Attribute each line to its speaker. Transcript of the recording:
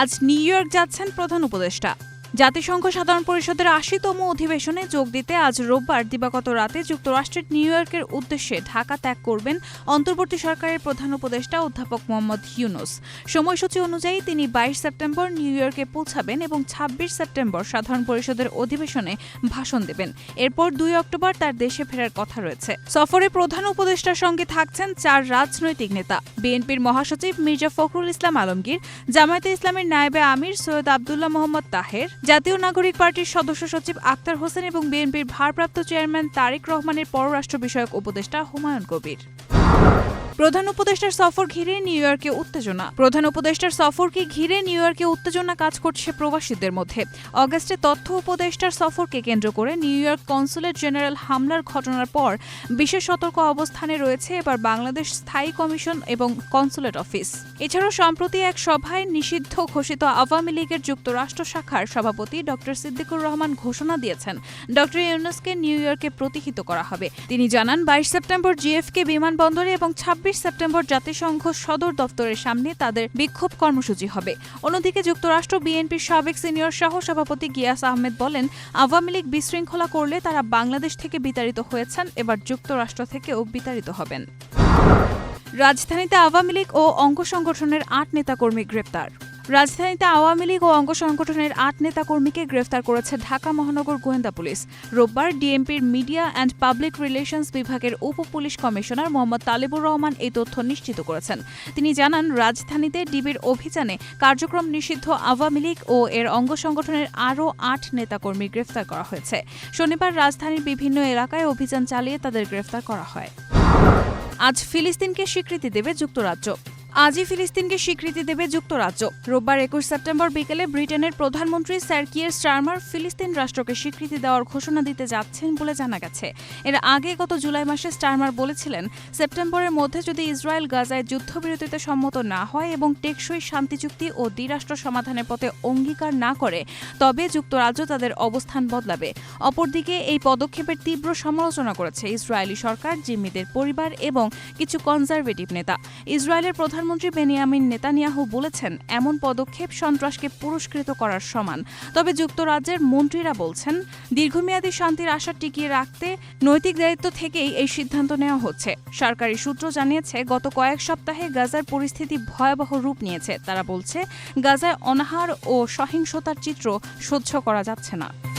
Speaker 1: আজ new York যাচ্ছেন প্রধান উপদেষ্টা জাতিসংঘ সাধারণ পরিষদের আশিতম অধিবেশনে যোগ দিতে আজ রোববার দিবাগত রাতে যুক্তরাষ্ট্রের নিউ ইয়র্কের উদ্দেশ্যে ঢাকা ত্যাগ করবেন অন্তর্বর্তী সরকারের প্রধান উপদেষ্টা অধ্যাপক মোহাম্মদ ইউনুস সময়সূচি অনুযায়ী তিনি বাইশ সেপ্টেম্বর নিউ ইয়র্কে পৌঁছাবেন এবং ছাব্বিশ সেপ্টেম্বর সাধারণ পরিষদের অধিবেশনে ভাষণ দেবেন এরপর দুই অক্টোবর তার দেশে ফেরার কথা রয়েছে সফরে প্রধান উপদেষ্টার সঙ্গে থাকছেন চার রাজনৈতিক নেতা বিএনপির মহাসচিব মির্জা ফখরুল ইসলাম আলমগীর জামায়াতে ইসলামের নায়েবে আমির সৈয়দ আবদুল্লাহ মোহাম্মদ তাহের জাতীয় নাগরিক পার্টির সদস্য সচিব আক্তার হোসেন এবং বিএনপির ভারপ্রাপ্ত চেয়ারম্যান তারেক রহমানের পররাষ্ট্র বিষয়ক উপদেষ্টা হুমায়ুন কবির প্রধান উপদেষ্টার সফর ঘিরে নিউ ইয়র্কে উত্তেজনা প্রধান উপদেষ্টার সফরকে ঘিরে নিউ ইয়র্কে উত্তেজনা কাজ করছে প্রবাসীদের মধ্যে অগাস্টে তথ্য উপদেষ্টার সফরকে কেন্দ্র করে নিউ ইয়র্ক কনসুলেট জেনারেল হামলার ঘটনার পর বিশেষ সতর্ক অবস্থানে রয়েছে এবার বাংলাদেশ স্থায়ী কমিশন এবং কনসুলেট অফিস এছাড়াও সম্প্রতি এক সভায় নিষিদ্ধ ঘোষিত আওয়ামী লীগের যুক্তরাষ্ট্র শাখার সভাপতি ড সিদ্দিকুর রহমান ঘোষণা দিয়েছেন ড ইউনুসকে নিউ ইয়র্কে প্রতিহিত করা হবে তিনি জানান বাইশ সেপ্টেম্বর জিএফকে বিমানবন্দরে এবং ছাব্বিশ ২৬ সেপ্টেম্বর জাতিসংঘ সদর দপ্তরের সামনে তাদের বিক্ষোভ কর্মসূচি হবে অন্যদিকে যুক্তরাষ্ট্র বিএনপির সাবেক সিনিয়র সহ সভাপতি গিয়াস আহমেদ বলেন আওয়ামী লীগ বিশৃঙ্খলা করলে তারা বাংলাদেশ থেকে বিতাড়িত হয়েছেন এবার যুক্তরাষ্ট্র থেকেও বিতাড়িত হবেন রাজধানীতে আওয়ামী লীগ ও অঙ্গ সংগঠনের আট নেতাকর্মী গ্রেপ্তার রাজধানীতে আওয়ামী লীগ ও অঙ্গ সংগঠনের আট নেতাকর্মীকে গ্রেফতার করেছে ঢাকা মহানগর গোয়েন্দা পুলিশ রোববার ডিএমপির মিডিয়া অ্যান্ড পাবলিক রিলেশনস বিভাগের উপ পুলিশ কমিশনার মোহাম্মদ তালেবুর রহমান এই তথ্য নিশ্চিত করেছেন তিনি জানান রাজধানীতে ডিবির অভিযানে কার্যক্রম নিষিদ্ধ আওয়ামী লীগ ও এর অঙ্গ সংগঠনের আরও আট নেতাকর্মী গ্রেফতার করা হয়েছে শনিবার রাজধানীর বিভিন্ন এলাকায় অভিযান চালিয়ে তাদের গ্রেফতার করা হয় আজ ফিলিস্তিনকে স্বীকৃতি দেবে যুক্তরাজ্য আজই ফিলিস্তিনকে স্বীকৃতি দেবে যুক্তরাজ্য রোববার একুশ সেপ্টেম্বর বিকেলে ব্রিটেনের প্রধানমন্ত্রী স্যার কিয়ের স্টারমার ফিলিস্তিন রাষ্ট্রকে স্বীকৃতি দেওয়ার ঘোষণা দিতে যাচ্ছেন বলে জানা গেছে এর আগে গত জুলাই মাসে স্টার্মার বলেছিলেন সেপ্টেম্বরের মধ্যে যদি ইসরায়েল গাজায় যুদ্ধবিরতিতে সম্মত না হয় এবং টেকসই শান্তি চুক্তি ও দ্বিরাষ্ট্র সমাধানের পথে অঙ্গীকার না করে তবে যুক্তরাজ্য তাদের অবস্থান বদলাবে অপরদিকে এই পদক্ষেপের তীব্র সমালোচনা করেছে ইসরায়েলি সরকার জিম্মিদের পরিবার এবং কিছু কনজারভেটিভ নেতা ইসরায়েলের প্রধান প্রধানমন্ত্রী বেনিয়ামিন নেতানিয়াহু বলেছেন এমন পদক্ষেপ সন্ত্রাসকে পুরস্কৃত করার সমান তবে যুক্তরাজ্যের মন্ত্রীরা বলছেন দীর্ঘমেয়াদী শান্তির আশা টিকিয়ে রাখতে নৈতিক দায়িত্ব থেকেই এই সিদ্ধান্ত নেওয়া হচ্ছে সরকারি সূত্র জানিয়েছে গত কয়েক সপ্তাহে গাজার পরিস্থিতি ভয়াবহ রূপ নিয়েছে তারা বলছে গাজায় অনাহার ও সহিংসতার চিত্র সহ্য করা যাচ্ছে না